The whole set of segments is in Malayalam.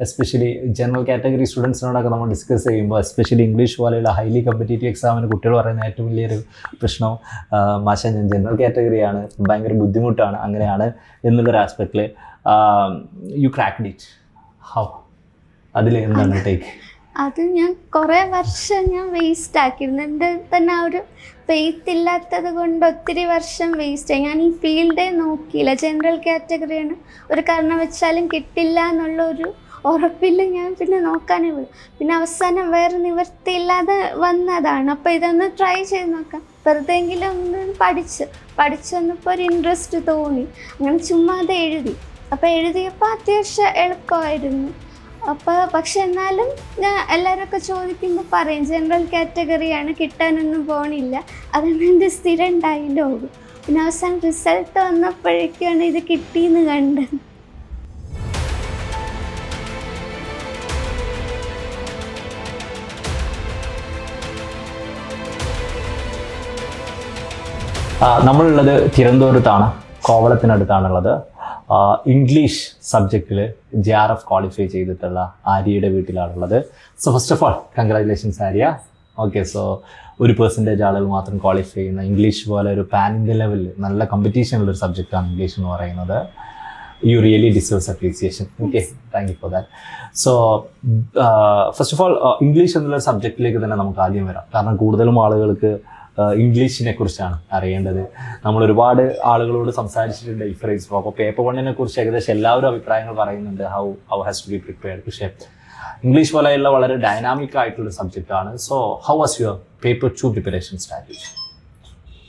എസ്പെഷ്യലി ജനറൽ കാറ്റഗറി സ്റ്റുഡൻസിനോടൊക്കെ നമ്മൾ ഡിസ്കസ് ചെയ്യുമ്പോൾ എസ്പെഷ്യലി ഇംഗ്ലീഷ് പോലെയുള്ള ഹൈലി കോമ്പറ്റേറ്റീവ് എക്സാമിന് കുട്ടികൾ പറയുന്ന ഏറ്റവും വലിയൊരു പ്രശ്നം മാഷ ഞാൻ ജനറൽ കാറ്റഗറിയാണ് ഭയങ്കര ബുദ്ധിമുട്ടാണ് അങ്ങനെയാണ് എന്നുള്ളൊരു ആസ്പെക്റ്റിൽ യു ക്രാക്ക് ഡിറ്റ് ഹൗ അതിൽ എന്താണ് ടേക്ക് അത് ഞാൻ കുറേ വർഷം ഞാൻ വേസ്റ്റ് ആക്കിയിരുന്നു. എന്റെ തന്നെ ആ ഒരു ഫെയ്ത്ത് ഇല്ലാത്തത് കൊണ്ട് ഒത്തിരി വർഷം വേസ്റ്റ് ആയി. ഞാൻ ഈ ഫീൽഡേ നോക്കിയില്ല. ജനറൽ കാറ്റഗറിയാണ് ഒരു കാരണം വെച്ചാലും കിട്ടില്ല എന്നുള്ള ഒരു ഉറപ്പിൽ ഞാൻ പിന്നെ നോക്കാനേ വിടും പിന്നെ അവസാനം വേറെ നിവൃത്തിയില്ലാതെ വന്നതാണ്. അപ്പോൾ ഇതൊന്ന് ട്രൈ ചെയ്ത് നോക്കാം. വെറുതെ എങ്കിലും ഒന്ന് പഠിച്ച് പഠിച്ചു വന്നപ്പോൾ ഒരു ഇൻട്രസ്റ്റ് തോന്നി. അങ്ങനെ ചുമ്മാതെ എഴുതി. അപ്പോൾ എഴുതിയപ്പോൾ അത്യാവശ്യം എളുപ്പമായിരുന്നു. അപ്പോൾ പക്ഷെ എന്നാലും ഞാൻ എല്ലാവരൊക്കെ ചോദിക്കുമ്പോൾ പറയും ജനറൽ കാറ്റഗറിയാണ് കിട്ടാനൊന്നും പോണില്ല. അതാണ് എന്റെ സ്ഥിരം ഡയലോഗ് പിന്നെ അവസാനം റിസൾട്ട് വന്നപ്പോഴേക്കാണ് ഇത് കിട്ടിയെന്ന് കണ്ടത്. നമ്മളുള്ളത് തിരുവനന്തപുരത്താണ് കോവളത്തിനടുത്താണുള്ളത്. ഇംഗ്ലീഷ് സബ്ജക്റ്റിൽ ജെ ആർ എഫ് ക്വാളിഫൈ ചെയ്തിട്ടുള്ള ആര്യയുടെ വീട്ടിലാണുള്ളത്. So first of all congratulations Arya. Okay so ഒരു പെർസെന്റേജ് ആളുകൾ മാത്രം ക്വാളിഫൈ ചെയ്യുന്ന ഇംഗ്ലീഷ് പോലെ ഒരു പാൻ ഇന്ത്യ ലെവലിൽ നല്ല കോമ്പറ്റീഷൻ ഉള്ള ഒരു സബ്ജക്റ്റാണ് ഇംഗ്ലീഷ് എന്ന് പറയുന്നത്. You really deserves appreciation okay thank you for that so first of all English എന്നുള്ള സബ്ജക്റ്റിലേക്ക് തന്നെ നമുക്ക് ആദ്യം വരാം. കാരണം കൂടുതലും ആളുകൾക്ക് ഇംഗ്ലീഷിനെ കുറിച്ചാണ് അറിയേണ്ടത്. നമ്മൾ ഒരുപാട് ആളുകളോട് സംസാരിച്ചിട്ടുണ്ട് ഈ ഫ്രേസ് അപ്പോൾ പേപ്പർ വണ്ണിനെ കുറിച്ച് ഏകദേശം എല്ലാവരും അഭിപ്രായങ്ങൾ പറയുന്നുണ്ട്. How how has to be prepared പക്ഷേ ഇംഗ്ലീഷ് പോലെയുള്ള വളരെ ഡൈനാമിക് ആയിട്ടുള്ള സബ്ജക്റ്റ് ആണ്. So how was your paper to preparation strategy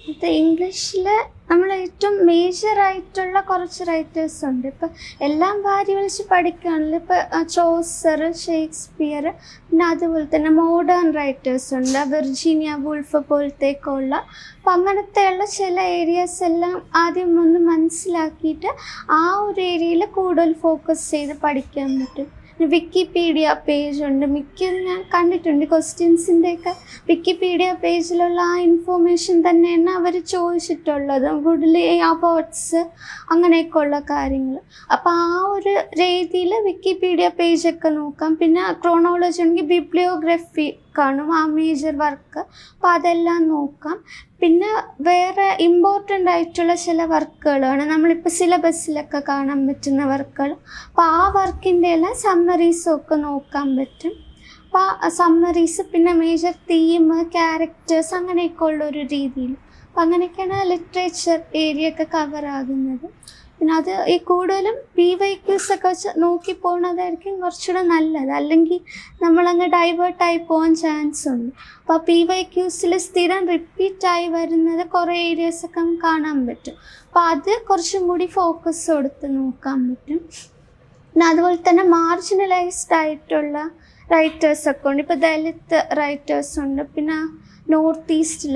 ഇത് ഇംഗ്ലീഷിൽ നമ്മൾ ഏറ്റവും മേജർ ആയിട്ടുള്ള കുറച്ച് റൈറ്റേഴ്സ് ഉണ്ട്. ഇപ്പം എല്ലാം വാരി വലിച്ച് പഠിക്കുകയാണെങ്കിൽ ഇപ്പം ചോസർ ഷേക്സ്പിയർ പിന്നെ അതുപോലെ തന്നെ മോഡേൺ റൈറ്റേഴ്സ് ഉണ്ട്. വിർജീനിയ വുൾഫ് പോലത്തേക്കുള്ള അപ്പം അങ്ങനത്തെയുള്ള ചില ഏരിയാസ് എല്ലാം ആദ്യം ഒന്ന് മനസ്സിലാക്കിയിട്ട് ആ ഒരു ഏരിയയിൽ കൂടുതൽ ഫോക്കസ് ചെയ്ത് പഠിക്കാൻ പറ്റും. വിക്കിപീഡിയ പേജുണ്ട് മിക്കതും ഞാൻ കണ്ടിട്ടുണ്ട് ക്വസ്റ്റ്യൻസിന്റെയൊക്കെ വിക്കിപീഡിയ പേജിലുള്ള ആ ഇൻഫോർമേഷൻ തന്നെയാണ് അവർ ചോദിച്ചിട്ടുള്ളത്. കൂടുതൽ അബോട്ട്സ് അങ്ങനെയൊക്കെ ഉള്ള കാര്യങ്ങൾ അപ്പോൾ ആ ഒരു രീതിയിൽ വിക്കിപീഡിയ പേജൊക്കെ നോക്കാം. പിന്നെ ക്രോണോളജി ഉണ്ടെങ്കിൽ ബിബ്ലിയോഗ്രഫി കാണും ആ മേജർ വർക്ക് അപ്പോൾ അതെല്ലാം നോക്കാം. പിന്നെ വേറെ ഇമ്പോർട്ടന്റ് ആയിട്ടുള്ള ചില വർക്കുകളാണ് നമ്മളിപ്പോൾ സിലബസിലൊക്കെ കാണാൻ പറ്റുന്ന വർക്കുകൾ അപ്പോൾ ആ വർക്കിന്റെ എല്ലാം സമ്മറീസും ഒക്കെ നോക്കാൻ പറ്റും. അപ്പോൾ ആ സമ്മറീസ് പിന്നെ മേജർ തീം ക്യാരക്ടേഴ്സ് അങ്ങനെയൊക്കെ ഉള്ളൊരു രീതിയിൽ. അപ്പം അങ്ങനെയൊക്കെയാണ് ലിറ്ററേച്ചർ ഏരിയ ഒക്കെ കവർ ആകുന്നത്. പിന്നെ അത് ഈ കൂടുതലും പി വെഹിക്കിൾസ് ഒക്കെ വെച്ച് നോക്കി പോകുന്നതായിരിക്കും കുറച്ചുകൂടെ നല്ലത്. അല്ലെങ്കിൽ നമ്മളങ്ങ് ഡൈവേർട്ടായി പോകാൻ ചാൻസ് ഉണ്ട്. അപ്പോൾ പി വെഹിക്കിൾസിൽ സ്ഥിരം റിപ്പീറ്റായി വരുന്നത് കുറേ ഏരിയാസ് ഒക്കെ നമുക്ക് കാണാൻ പറ്റും. അപ്പോൾ അത് കുറച്ചും കൂടി ഫോക്കസ് കൊടുത്ത് നോക്കാൻ പറ്റും. പിന്നെ അതുപോലെ തന്നെ മാർജിനലൈസ്ഡ് ആയിട്ടുള്ള റൈറ്റേഴ്സൊക്കെ ഉണ്ട്. ഇപ്പോൾ ദലിത് റൈറ്റേഴ്സ് ഉണ്ട്. പിന്നെ നോർത്ത് ഈസ്റ്റിൽ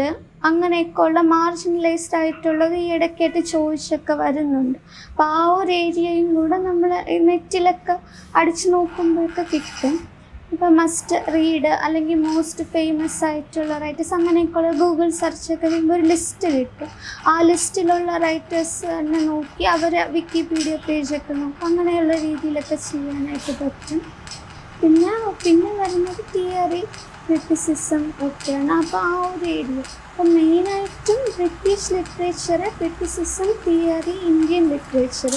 അങ്ങനെയൊക്കെ ഉള്ള മാർജിനലൈസ്ഡ് ആയിട്ടുള്ളത് ഈ ഇടയ്ക്കായിട്ട് ചോദിച്ചൊക്കെ വരുന്നുണ്ട്. അപ്പോൾ ആ ഒരു ഏരിയയും കൂടെ നമ്മൾ നെറ്റിലൊക്കെ അടിച്ചു നോക്കുമ്പോഴൊക്കെ കിട്ടും. ഇപ്പോൾ മസ്റ്റ് റീഡ് അല്ലെങ്കിൽ മോസ്റ്റ് ഫേമസ് ആയിട്ടുള്ള റൈറ്റേഴ്സ് അങ്ങനെയൊക്കെയുള്ള ഗൂഗിൾ സെർച്ച് ഒക്കെ ചെയ്യുമ്പോൾ ഒരു ലിസ്റ്റ് കിട്ടും. ആ ലിസ്റ്റിലുള്ള റൈറ്റേഴ്സ് തന്നെ നോക്കി അവരെ വിക്കിപീഡിയ പേജൊക്കെ നോക്കും. അങ്ങനെയുള്ള രീതിയിലൊക്കെ ചെയ്യാനായിട്ട് പറ്റും. പിന്നെ പിന്നെ വരുന്നത് തിയറി ക്രിറ്റിസിസം ഒക്കെയാണ്. അപ്പോൾ ആ ഒരു ഏരിയ അപ്പോൾ മെയിനായിട്ടും British literature criticism theory Indian literature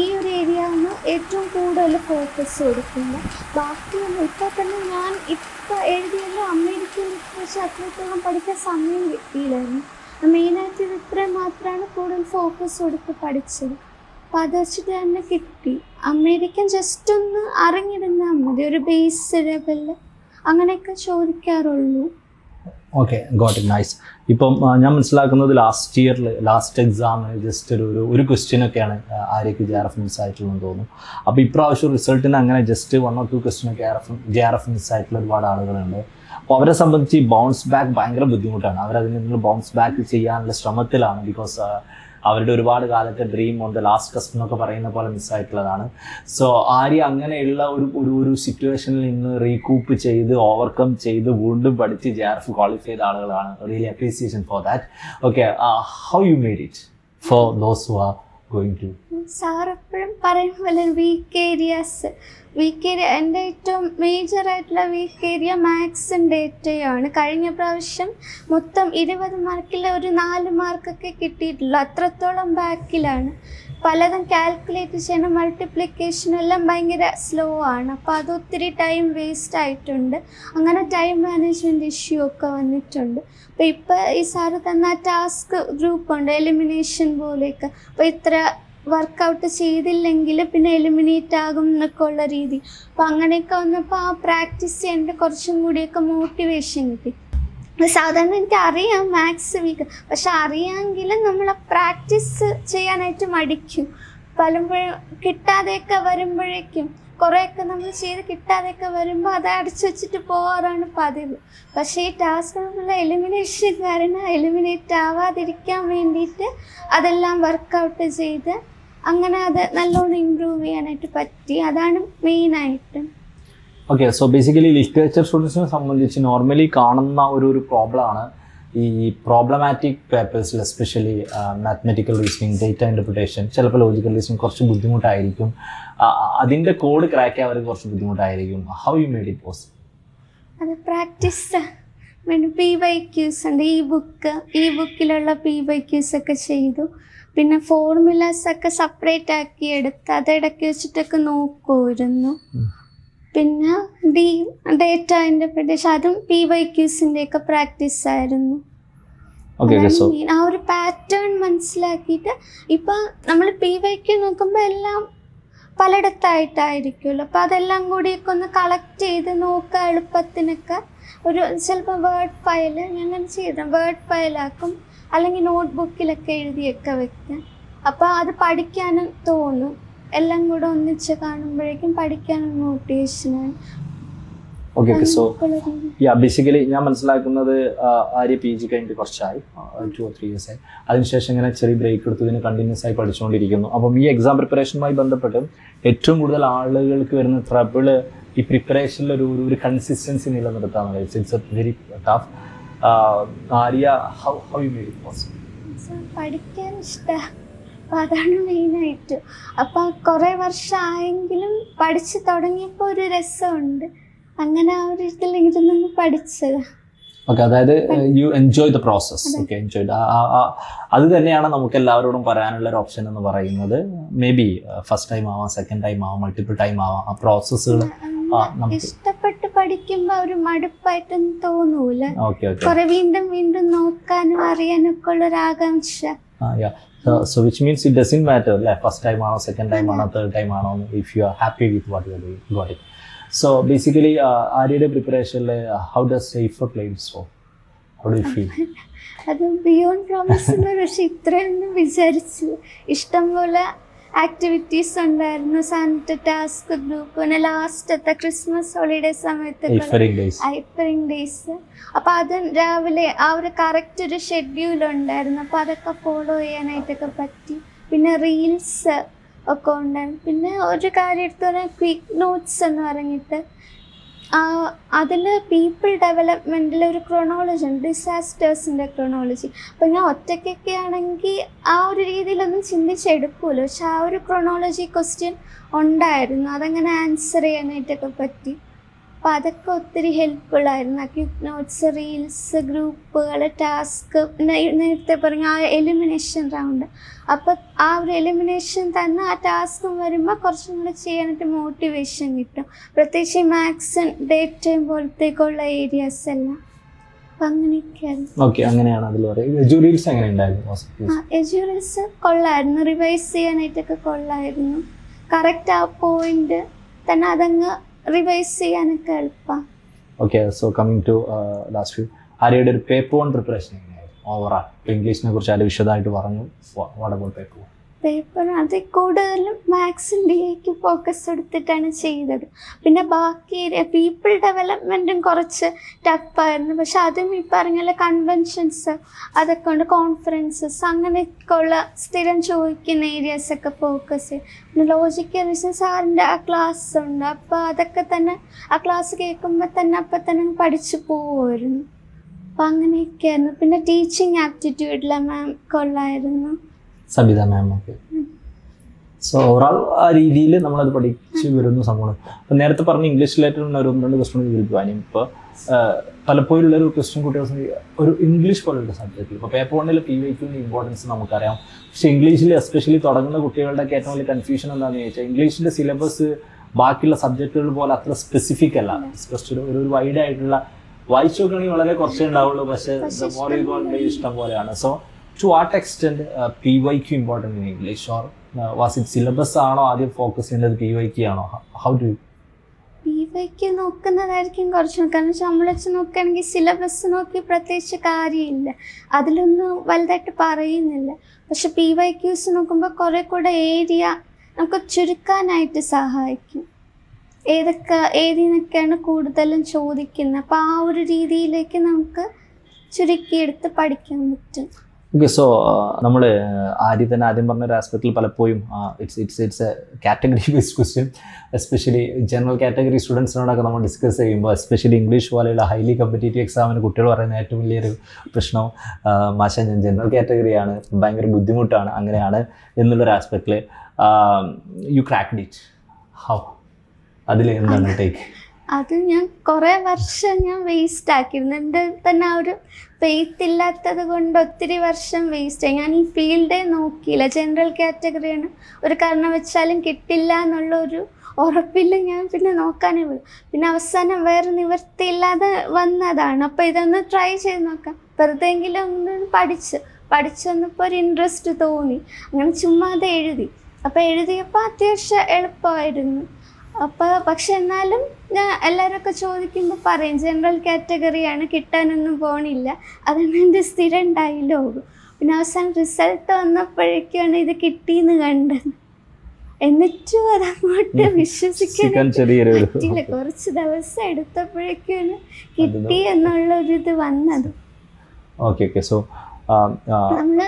ഈ ഒരു ഏരിയ ആണ് ഏറ്റവും കൂടുതൽ ഫോക്കസ് കൊടുക്കുന്നത്. ബാക്കിയൊന്നും ഇപ്പോൾ തന്നെ ഞാൻ ഇപ്പോൾ എഴുതിയല്ലോ അമേരിക്കൻ ലിറ്ററേച്ചർ അത്രത്തോളം പഠിക്കാൻ സമയം കിട്ടിയില്ലായിരുന്നു. മെയിനായിട്ട് ഇത് ഇത്രയും മാത്രമാണ് കൂടുതൽ ഫോക്കസ് കൊടുത്ത് പഠിച്ചത്. അപ്പം അത് വെച്ചിട്ട് തന്നെ കിട്ടി. അമേരിക്കൻ ജസ്റ്റ് ഒന്ന് അറിഞ്ഞിരുന്നാൽ മതി. ഒരു ബേസ് ലെവലിൽ അങ്ങനെയൊക്കെ ചോദിക്കാറുള്ളൂ. ഓക്കെ ഗോട്ട് ഇറ്റ് നൈസ് ഇപ്പം ഞാൻ മനസ്സിലാക്കുന്നത് ലാസ്റ്റ് ഇയറിൽ ലാസ്റ്റ് എക്സാമിന് ജസ്റ്റ് ഒരു ഒരു ഒരു ക്വസ്റ്റ്യനൊക്കെയാണ് ആര്യക്ക് ജെ ആർ എഫ് മിസ് ആയിട്ടുള്ളതെന്ന് തോന്നുന്നു. അപ്പോൾ ഇപ്രാവശ്യം റിസൾട്ടിന് അങ്ങനെ just one or two question ഒക്കെ R F J R F miss ആയിട്ടുള്ള ഒരുപാട് ആളുകളുണ്ട്. അപ്പോൾ അവരെ സംബന്ധിച്ച് ഈ ബൗൺസ് ബാക്ക് ഭയങ്കര ബുദ്ധിമുട്ടാണ്. അവരതിൽ നിന്ന് ബൗൺസ് ബാക്ക് ചെയ്യാനുള്ള ശ്രമത്തിലാണ് ബിക്കോസ് അവരുടെ ഒരുപാട് കാലത്തെ dream on the last cast എന്നൊക്കെ പറയുന്ന പോലെ മിസ്സായിട്ടുള്ളതാണ് സോ ആര്യ അങ്ങനെയുള്ള ഒരു ഒരു ഒരു സിറ്റുവേഷനിൽ നിന്ന് റീകൂപ്പ് ചെയ്ത് ഓവർകം ചെയ്ത് വീണ്ടും പഠിച്ച് ജെ ആർ എഫ് ക്വാളിഫൈ ചെയ്ത ആളുകളാണ്. Really appreciation for that okay how you made it for those who are going to sir എപ്പോഴും പറയും പോലെ വീക്ക് ഏരിയാസ് വീക്ക് ഏരിയ എന്റെ ഏറ്റവും മേജർ ആയിട്ടുള്ള വീക്ക് ഏരിയ മാത്സും ഡേറ്റയാണ് കഴിഞ്ഞ പ്രാവശ്യം മൊത്തം ഇരുപത് മാർക്കിൽ ഒരു നാല് മാർക്കൊക്കെ കിട്ടിയിട്ടുള്ളൂ. അത്രത്തോളം ബാക്കിലാണ് പലതും കാൽക്കുലേറ്റ് ചെയ്യണം. മൾട്ടിപ്ലിക്കേഷൻ എല്ലാം ഭയങ്കര സ്ലോ ആണ്. അപ്പോൾ അത് ഒത്തിരി ടൈം വേസ്റ്റ് ആയിട്ടുണ്ട്. അങ്ങനെ ടൈം മാനേജ്മെന്റ് ഇഷ്യൂ ഒക്കെ വന്നിട്ടുണ്ട്. അപ്പോൾ ഇപ്പോൾ ഈ സാറ് തന്ന ടാസ്ക് ഗ്രൂപ്പ് ഉണ്ട്. എലിമിനേഷൻ പോലെയൊക്കെ. അപ്പോൾ ഇത്ര വർക്കൗട്ട് ചെയ്തില്ലെങ്കിൽ പിന്നെ എലിമിനേറ്റ് ആകും എന്നൊക്കെ ഉള്ള രീതി. അപ്പോൾ അങ്ങനെയൊക്കെ വന്നപ്പോൾ ആ പ്രാക്ടീസ് ചെയ്യേണ്ട കുറച്ചും കൂടിയൊക്കെ മോട്ടിവേഷൻ കിട്ടി. സാധാരണ എനിക്ക് അറിയാം മാത്സ് വീക്ക് പക്ഷെ അറിയാമെങ്കിലും നമ്മൾ പ്രാക്ടീസ് ചെയ്യാനായിട്ട് മടിക്കും. പലപ്പോഴും കിട്ടാതെയൊക്കെ വരുമ്പോഴേക്കും കുറേയൊക്കെ നമ്മൾ ചെയ്ത് കിട്ടാതെയൊക്കെ വരുമ്പോൾ അത് അടിച്ചു വെച്ചിട്ട് പോകാറാണ് പതിവ്. പക്ഷേ ഈ ടാസ്ക് നമ്മളെ എലിമിനേഷൻ കാരണം എലിമിനേറ്റ് ആവാതിരിക്കാൻ വേണ്ടിയിട്ട് അതെല്ലാം വർക്കൗട്ട് ചെയ്ത് അങ്ങനെ അത് നല്ലോണം ഇമ്പ്രൂവ് ചെയ്യാനായിട്ട് പറ്റി. അതാണ് മെയിനായിട്ടും ഓക്കെ സോ ബേസിക്കലി ലിറ്ററേച്ചർ സ്റ്റുഡൻസിനെ സംബന്ധിച്ച് നോർമലി കാണുന്ന ഒരു ഒരു പ്രോബ്ലമാണ് ഈ problematic പേപ്പേഴ്സിൽ especially mathematical reasoning data interpretation ചിലപ്പോൾ ലോജിക്കൽ റീസണിങ് കുറച്ച് ബുദ്ധിമുട്ടായിരിക്കും. അതിന്റെ കോഡ് ക്രാക്ക് ചെയ്യാൻ അവർക്ക് കുറച്ച് ബുദ്ധിമുട്ടായിരിക്കും. How you made it possible അത് പ്രാക്ടീസ് പി വൈ ക്യൂസ് ഉണ്ട്. ഈ ബുക്ക് ഈ ബുക്കിലുള്ള പി വൈ ക്യൂസ് ഒക്കെ ചെയ്തു. പിന്നെ ഫോർമുലാസ് ഒക്കെ സെപ്പറേറ്റ് ആക്കി എടുത്ത് അത് ഇടയ്ക്ക് വെച്ചിട്ടൊക്കെ നോക്കുമായിരുന്നു. പിന്നെ ഡി ഡേറ്റ ഇന്റർപ്രിട്ടേഷൻ അതും പി വൈ ക്യൂസിന്റെ ഒക്കെ പ്രാക്ടീസ് ആയിരുന്നു ആ ഒരു പാറ്റേൺ മനസ്സിലാക്കിയിട്ട് ഇപ്പം നമ്മൾ പി വൈക്ക് നോക്കുമ്പോൾ എല്ലാം പലയിടത്തായിട്ടായിരിക്കുമല്ലോ. അപ്പോൾ അതെല്ലാം കൂടിയൊക്കെ ഒന്ന് കളക്ട് ചെയ്ത് നോക്കുക എളുപ്പത്തിനൊക്കെ. ഒരു ചിലപ്പോൾ വേർഡ് ഫയൽ ഞാൻ ചെയ്ത വേർഡ് ഫയലാക്കും അല്ലെങ്കിൽ നോട്ട്ബുക്കിലൊക്കെ എഴുതിയൊക്കെ വെക്കാം. അപ്പോൾ അത് പഠിക്കാനും തോന്നും. എല്ലാം കൂടെ ഒന്നിച്ച് കാണുമ്പോഴേക്കും പഠിക്കാനൊന്നും motivation okay okay so yeah basically ഞാൻ മനസ്സിലാക്കുന്നത് ആര്യ പി ജി കഴിഞ്ഞിട്ട് കുറച്ചായി. ടു ത്രീ ഇയേഴ്സ് ആയി. അതിനുശേഷം ഇങ്ങനെ ചെറിയ ബ്രേക്ക് എടുത്തതിന് കണ്ടിന്യൂസ് ആയി പഠിച്ചുകൊണ്ടിരിക്കുന്നു അപ്പം ഈ എക്സാം പ്രിപ്പറേഷനുമായി ബന്ധപ്പെട്ട് ഏറ്റവും കൂടുതൽ ആളുകൾക്ക് വരുന്ന ട്രബിൾ ഈ പ്രിപ്പറേഷനിൽ ഒരു ഒരു- ഒരു കൺസിസ്റ്റൻസി നിലനിർത്താൻ it's it's a very tough Arya how how you made it possible പഠിക്കാൻ ഇഷ്ടമാണ് അപ്പം അതാണ് മെയിനായിട്ട് അപ്പം കുറേ വർഷമായെങ്കിലും പഠിച്ചു തുടങ്ങിയപ്പോൾ ഒരു രസമുണ്ട്. അങ്ങനെ ആ ഒരു ഇതിൽ ഇരുന്ന് പഠിച്ചത്. ഓക്കെ അതായത് you enjoy the process okay enjoy അത് തന്നെയാണ് നമുക്ക് എല്ലാവരോടും പറയാനുള്ള ഒരു ഓപ്ഷൻ എന്ന് പറയുന്നത്. മേ ബി ഫസ്റ്റ് ടൈം ആവാം സെക്കൻഡ് ടൈം ആവാം മൾട്ടിപ്പിൾ ടൈം ആവാം ആ പ്രോസസ്സുകൾ ഇഷ്ടപ്പെട്ട് പഠിക്കുമ്പോ ഒരു മടുപ്പായിട്ടൊന്നും തോന്നൂല. കൊറേ വീണ്ടും വീണ്ടും നോക്കാനും അറിയാനൊക്കെ ഉള്ള ഒരു ആകാംക്ഷ so which means it doesn't matter അല്ലേ ഫസ്റ്റ് ടൈം ആണോ സെക്കൻഡ് ടൈം ആണോ തേർഡ് ടൈം ആണോ if you are happy with what you got it so basically ആര്യയുടെ പ്രിപ്പറേഷനിൽ how does safe place so how do feel അത് ബിയോണ്ട് പ്രോമിസ് പക്ഷെ ഇത്രയൊന്നും വിചാരിച്ചു ഇഷ്ടം പോലെ ആക്ടിവിറ്റീസ് ഉണ്ടായിരുന്നു. സാന്റ ടാസ്ക് ഗ്രൂപ്പ് പിന്നെ ലാസ്റ്റത്തെ ക്രിസ്മസ് ഹോളിഡേ സമയത്ത് ഐഫറിംഗ് ഡേയ്സ് അപ്പൊ അപ്പോൾ അത് രാവിലെ ആ ഒരു കറക്റ്റ് ഒരു ഷെഡ്യൂൾ ഉണ്ടായിരുന്നു. അപ്പൊ അതൊക്കെ ഫോളോ ചെയ്യാനായിട്ടൊക്കെ പറ്റി. പിന്നെ റീൽസ് ഒക്കെ ഉണ്ടായിരുന്നു. പിന്നെ ഒരു കാര്യം എടുത്തു പറഞ്ഞാൽ ക്വിക്ക് നോട്ട്സ് എന്ന് പറഞ്ഞിട്ട് അതിൽ പീപ്പിൾ ഡെവലപ്മെന്റിൽ ഒരു ക്രോണോളജി ഉണ്ട് ഡിസാസ്റ്റേഴ്സിന്റെ ക്രോണോളജി അപ്പോൾ ഞാൻ ഒറ്റയ്ക്കൊക്കെ ആണെങ്കിൽ ആ ഒരു രീതിയിലൊന്നും ചിന്തിച്ചെടുക്കുമല്ലോ പക്ഷെ ആ ഒരു ക്രോണോളജി ക്വസ്റ്റ്യൻ ഉണ്ടായിരുന്നു. അതങ്ങനെ ആൻസർ ചെയ്യാനായിട്ടൊക്കെ പറ്റി? അപ്പോൾ അതൊക്കെ ഒത്തിരി ഹെൽപ്ഫുൾ ആയിരുന്നു. ക്വിക്ക് നോട്ട്സ് റീൽസ് ഗ്രൂപ്പുകൾ ടാസ്ക് നേരത്തെ പറഞ്ഞ ആ എലിമിനേഷൻ റൗണ്ട് അപ്പോൾ ആ ഒരു എലിമിനേഷൻ തന്നെ ആ ടാസ്കും വരുമ്പോൾ കുറച്ചും കൂടെ ചെയ്യാനായിട്ട് മോട്ടിവേഷൻ കിട്ടും. പ്രത്യേകിച്ച് ഈ ഡേറ്റ് ടൈം പോലത്തേക്കുള്ള ഏരിയാസ് എല്ലാം. ആ കൊള്ളായിരുന്നു. റിവൈസ് ചെയ്യാനായിട്ടൊക്കെ കൊള്ളായിരുന്നു. കറക്റ്റ് ആ പോയിന്റ് തന്നെ അതങ്ങ് റിവൈസ് ചെയ്യാനൊക്കെ എളുപ്പമാണ് okay so coming to last view ആര്യയുടെ ഒരു പേപ്പർ വൺ പ്രിപ്പറേഷൻ എങ്ങനെയായിരുന്നു? ഓവറാൾ ഇംഗ്ലീഷിനെ കുറിച്ച് ആര് വിശദമായിട്ട് പറഞ്ഞു? What about paper one paper അത് കൂടുതലും മാത്സിന്റെക്ക് ഫോക്കസ് എടുത്തിട്ടാണ് ചെയ്തത്. പിന്നെ ബാക്കി പീപ്പിൾ ഡെവലപ്മെന്റും കുറച്ച് ടഫായിരുന്നു പക്ഷെ അതും ഈ പറഞ്ഞ കൺവെൻഷൻസ് അതൊക്കെ ഉണ്ട്. കോൺഫറൻസസ് അങ്ങനെയൊക്കെ ഉള്ള സ്ഥിരം ചോദിക്കുന്ന ഏരിയാസ് ഒക്കെ ഫോക്കസ് ചെയ്യും. പിന്നെ ലോജിക്കൽ റീസൺ സാറിന്റെ ആ ക്ലാസ് ഉണ്ട്. അപ്പോൾ അതൊക്കെ തന്നെ ആ ക്ലാസ് കേൾക്കുമ്പോൾ തന്നെ അപ്പം തന്നെ പഠിച്ചു പോകുമായിരുന്നു അപ്പം അങ്ങനെയൊക്കെയായിരുന്നു. പിന്നെ ടീച്ചിങ് ആപ്റ്റിറ്റ്യൂഡിലെ മാം കൊള്ളായിരുന്നു. സബിത മാമൊക്കെ സോ ഓവറാൾ ആ രീതിയിൽ നമ്മളത് പഠിച്ച് വരുന്ന സംഭവമാണ്. അപ്പം നേരത്തെ പറഞ്ഞ ഇംഗ്ലീഷ് റിലേറ്റഡ് ഒരു ഒന്ന് രണ്ട് ക്വസ്റ്റൻ വിളിക്കുവാനും ഇപ്പോൾ പലപ്പോഴും ഉള്ളൊരു ക്വസ്റ്റ്യൻ കുട്ടികൾ ഒരു ഇംഗ്ലീഷ് പോലുള്ള സബ്ജക്റ്റിൽ ഇപ്പോൾ പേപ്പർ വണ്ണിൽ പി വൈക്കിന്റെ ഇമ്പോർട്ടൻസ് നമുക്കറിയാം. പക്ഷേ ഇംഗ്ലീഷിൽ എസ്പെഷ്യലി തുടങ്ങുന്ന കുട്ടികളുടെയൊക്കെ ഏറ്റവും വലിയ കൺഫ്യൂഷൻ എന്താണെന്ന് ചോദിച്ചാൽ ഇംഗ്ലീഷിന്റെ സിലബസ് ബാക്കിയുള്ള സബ്ജക്റ്റുകൾ പോലെ അത്ര സ്പെസിഫിക് അല്ല. ഒരു ഒരു വൈഡ് ആയിട്ടുള്ള വായിച്ചു നോക്കുകയാണെങ്കിൽ വളരെ കുറച്ചേ ഉണ്ടാവുള്ളൂ. പക്ഷേ ഇഷ്ടം പോലെയാണ്. So to what extend P Y Q important in English or was it syllabus ആണോ ആദ്യം ഫോക്കസ് ചെയ്യേണ്ടത് പി വൈ ക്യു ആണോ? ഹൗ ഡു പി വൈക്ക് നോക്കുന്നതായിരിക്കും കുറച്ച് കാരണം വെച്ചാൽ നമ്മൾ വെച്ച് നോക്കുകയാണെങ്കിൽ സിലബസ് നോക്കി പ്രത്യേകിച്ച് കാര്യമില്ല. അതിലൊന്നും വലുതായിട്ട് പറയുന്നില്ല. പക്ഷെ പി വൈ ക്യൂസ് നോക്കുമ്പോൾ കുറേ കൂടെ ഏരിയ നമുക്ക് ചുരുക്കാനായിട്ട് സഹായിക്കും. ഏതൊക്കെ ഏതിൽ നിന്നൊക്കെയാണ് കൂടുതലും ചോദിക്കുന്നത്. അപ്പോൾ ആ ഒരു രീതിയിലേക്ക് നമുക്ക് ചുരുക്കിയെടുത്ത് പഠിക്കാൻ പറ്റും. ഓക്കെ സോ നമ്മൾ ആദ്യം തന്നെ ആദ്യം പറഞ്ഞ ഒരു ആസ്പെക്റ്റിൽ പലപ്പോഴും it's it's it's a category based question especially general category സ്റ്റുഡൻസിനോടൊക്കെ നമ്മൾ ഡിസ്കസ് ചെയ്യുമ്പോൾ എസ്പെഷ്യലി ഇംഗ്ലീഷ് പോലെയുള്ള ഹൈലി കോമ്പറ്റേറ്റീവ് എക്സാമിന് കുട്ടികൾ പറയുന്ന ഏറ്റവും വലിയൊരു പ്രശ്നം മാഷ ഞാൻ ജനറൽ കാറ്റഗറിയാണ് ഭയങ്കര ബുദ്ധിമുട്ടാണ് അങ്ങനെയാണ് എന്നുള്ളൊരു ആസ്പെക്റ്റിൽ യു ക്രാക്ക് ഡിറ്റ് ഹൗ അതിൽ എന്താണ് ടേക്ക് അത് ഞാൻ കുറേ വർഷം ഞാൻ വേസ്റ്റ് ആക്കിയിരുന്നു. എന്റെ തന്നെ ആ ഒരു ഫെയ്ത്ത് ഇല്ലാത്തത് കൊണ്ട് ഒത്തിരി വർഷം വേസ്റ്റ് ആയി. ഞാൻ ഈ ഫീൽഡേ നോക്കിയില്ല. ജനറൽ കാറ്റഗറിയാണ് ഒരു കാരണം വെച്ചാലും കിട്ടില്ല എന്നുള്ള ഒരു ഉറപ്പിൽ ഞാൻ പിന്നെ നോക്കാനേ പോയി പിന്നെ അവസാനം വേറെ നിവൃത്തിയില്ലാതെ വന്നതാണ്. അപ്പോൾ ഇതൊന്ന് ട്രൈ ചെയ്ത് നോക്കാം. വെറുതെങ്കിലും ഒന്ന് പഠിച്ച്. പഠിച്ചു വന്നപ്പോൾ ഒരു ഇൻട്രസ്റ്റ് തോന്നി. അങ്ങനെ ചുമ്മാതെ എഴുതി. അപ്പോൾ എഴുതിയപ്പോൾ അത്യാവശ്യം എളുപ്പമായിരുന്നു. അപ്പോൾ പക്ഷെ എന്നാലും ഞാൻ എല്ലാവരൊക്കെ ചോദിക്കുമ്പോൾ പറയും ജനറൽ കാറ്റഗറിയാണ് കിട്ടാനൊന്നും പോണില്ല. അതാണ് എന്റെ സ്ഥിരം ഡയലോഗ് പിന്നെ അവസാനം റിസൾട്ട് വന്നപ്പോഴേക്കാണ് ഇത് കിട്ടിയെന്ന് കണ്ടത്. എന്നിട്ടും അതങ്ങോട്ട് വിശ്വസിക്കാൻ കുറച്ച് ദിവസം എടുത്തപ്പോഴേക്കാണ് കിട്ടി എന്നുള്ള ഒരു ഇത് വന്നത്. Okay okay. സോ നമ്മൾ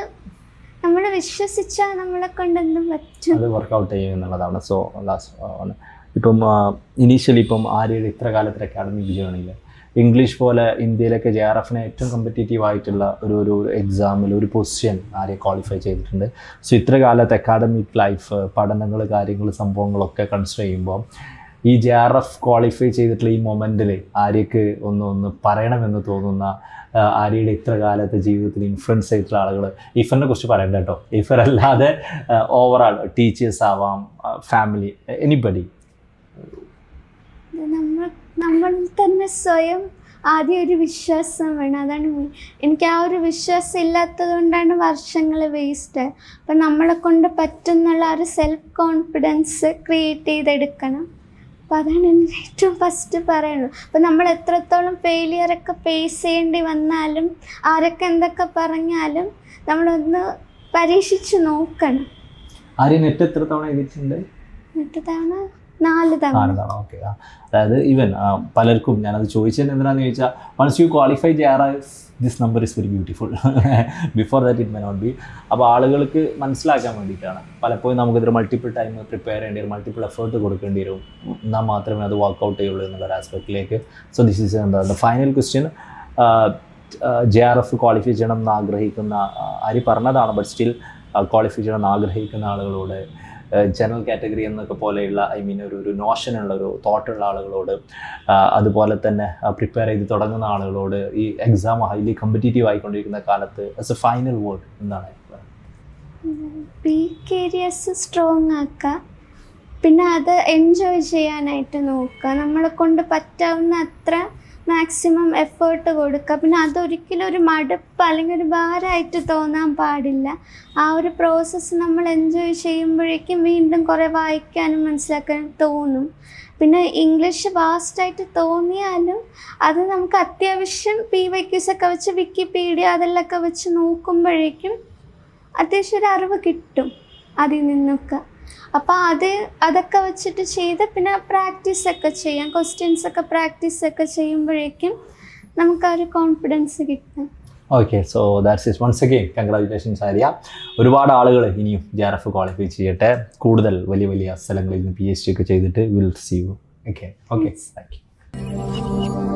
നമ്മൾ വിശ്വസിച്ചാൽ നമ്മളെ കൊണ്ട് എന്തും പറ്റും. അത് വർക്കൗട്ട് ചെയ്യും എന്നുള്ളതാണ്. സോ ലാസ്റ്റ് ഇപ്പം ഇനീഷ്യലി ഇപ്പം ആര്യയുടെ ഇത്ര കാലത്തെ അക്കാഡമിക് വിജയമാണെങ്കിൽ ഇംഗ്ലീഷ് പോലെ ഇന്ത്യയിലൊക്കെ ജെ ആർ എഫിന് ഏറ്റവും കോമ്പറ്റേറ്റീവ് ആയിട്ടുള്ള ഒരു ഒരു എക്സാമിൽ ഒരു പൊസിഷൻ ആര്യ ക്വാളിഫൈ ചെയ്തിട്ടുണ്ട്. സോ ഇത്ര കാലത്തെ അക്കാഡമിക് ലൈഫ് പഠനങ്ങൾ കാര്യങ്ങൾ സംഭവങ്ങളൊക്കെ കൺസിഡർ ചെയ്യുമ്പോൾ ഈ ജെ ആർ എഫ് ക്വാളിഫൈ ചെയ്തിട്ടുള്ള ഈ മൊമെന്റിൽ ആര്യക്ക് ഒന്ന് ഒന്ന് പറയണമെന്ന് തോന്നുന്ന ആര്യയുടെ ഇത്ര കാലത്തെ ജീവിതത്തിൽ ഇൻഫ്ലുവൻസ് ചെയ്തിട്ടുള്ള ആളുകൾ ഇഫറിനെ കുറിച്ച് പറയണ്ട കേട്ടോ. ഇഫർ അല്ലാതെ ഓവറാൾ ടീച്ചേഴ്സ് ആവാം ഫാമിലി എനിബഡി നമ്മളിൽ തന്നെ സ്വയം ആദ്യം ഒരു വിശ്വാസം വേണം. അതാണ്. എനിക്ക് ആ ഒരു വിശ്വാസം ഇല്ലാത്തത് കൊണ്ടാണ് വർഷങ്ങൾ വേസ്റ്റ് അപ്പം നമ്മളെ കൊണ്ട് പറ്റുന്നുള്ള ആ ഒരു സെൽഫ് കോൺഫിഡൻസ് ക്രിയേറ്റ് ചെയ്തെടുക്കണം. അപ്പം അതാണ് എനിക്ക് ഏറ്റവും ഫസ്റ്റ് പറയുന്നത്. അപ്പം നമ്മൾ എത്രത്തോളം ഫെയിലിയറൊക്കെ ഫേസ് ചെയ്യേണ്ടി വന്നാലും ആരൊക്കെ എന്തൊക്കെ പറഞ്ഞാലും നമ്മളൊന്ന് പരീക്ഷിച്ച് നോക്കണം. ആര്യ നെറ്റ് എത്ര തവണ എഴുതിയിട്ടുണ്ട്? നെറ്റ് തവണ നാല് തവണ. ഓക്കെ അതായത് ഈവൻ പലർക്കും ഞാനത് ചോദിച്ചത് എന്തിനാന്ന് ചോദിച്ചാൽ വൺസ് യു ക്വാളിഫൈ ചെയ്യാറ് this number is very beautiful before that it may not be അപ്പോൾ ആളുകൾക്ക് മനസ്സിലാക്കാൻ വേണ്ടിയിട്ടാണ്. പലപ്പോഴും നമുക്കിതൊരു മൾട്ടിപ്പിൾ ടൈം പ്രിപ്പയർ ചെയ്യേണ്ടി വരും മൾട്ടിപ്പിൾ എഫേർട്ട് കൊടുക്കേണ്ടി വരും. എന്നാൽ മാത്രമേ അത് വർക്കൗട്ട് ചെയ്യുള്ളൂ എന്നുള്ള ആസ്പെക്റ്റിലേക്ക് സോ ദിസ് ഇസ് എന്താ final question J R F qualify ചെയ്യണം എന്ന് ആഗ്രഹിക്കുന്ന ആര് പറഞ്ഞതാണ് ബട്ട് സ്റ്റിൽ ക്വാളിഫൈ ചെയ്യണം എന്ന് ആഗ്രഹിക്കുന്ന ആളുകളോട് ജനറൽ കാറ്റഗറി എന്നൊക്കെ പോലെയുള്ള ഐ മീൻ ഒരു ഒരു നോഷനുള്ള ഒരു തോട്ടുള്ള ആളുകളോട് അതുപോലെ തന്നെ പ്രിപ്പയർ ചെയ്ത് തുടങ്ങുന്ന ആളുകളോട് ഈ എക്സാം ഹൈലി കോമ്പറ്റീറ്റീവ് ആയിക്കൊണ്ടിരിക്കുന്ന കാലത്ത് ആസ് എ ഫൈനൽ വേർഡ് എന്താണ്? സ്ട്രോങ് ആക്കുക പിന്നെ അത് എൻജോയ് ചെയ്യാനായിട്ട് നോക്കുക നമ്മളെ കൊണ്ട് പറ്റാവുന്ന അത്ര മാക്സിമം എഫേർട്ട് കൊടുക്കുക. പിന്നെ അതൊരിക്കലും ഒരു മടുപ്പ് അല്ലെങ്കിൽ ഒരു ഭാരമായിട്ട് തോന്നാൻ പാടില്ല. ആ ഒരു പ്രോസസ്സ് നമ്മൾ എൻജോയ് ചെയ്യുമ്പോഴേക്കും വീണ്ടും കുറേ വായിക്കാനും മനസ്സിലാക്കാനും തോന്നും. പിന്നെ ഇംഗ്ലീഷ് വാസ്റ്റായിട്ട് തോന്നിയാലും അത് നമുക്ക് അത്യാവശ്യം പി വൈക്യൂസ് ഒക്കെ വെച്ച് വിക്കിപീഡിയ അതെല്ലാം വെച്ച് നോക്കുമ്പോഴേക്കും അത്യാവശ്യം ഒരു അറിവ് കിട്ടും അതിൽ നിന്നൊക്കെ. അപ്പോൾ അത് അതൊക്കെ വെച്ചിട്ട് ചെയ്ത് പിന്നെ പ്രാക്ടീസ് ഒക്കെ ചെയ്യാം. ക്വസ്റ്റ്യൻസ് ഒക്കെ പ്രാക്ടീസ് ഒക്കെ ചെയ്യുമ്പോഴേക്കും നമുക്ക് ആ ഒരു കോൺഫിഡൻസ് കിട്ടും. Okay so that's is once again congratulations Arya. ഒരുപാട് ആളുകൾ ഇനിയും ജെ ആർ എഫ് ക്വാളിഫൈ ചെയ്യട്ടെ. കൂടുതൽ വലിയ വലിയ സ്ഥലങ്ങളിൽ നിന്ന് പി എച്ച് ഡി ഒക്കെ ചെയ്തിട്ട് will receive okay okay thank you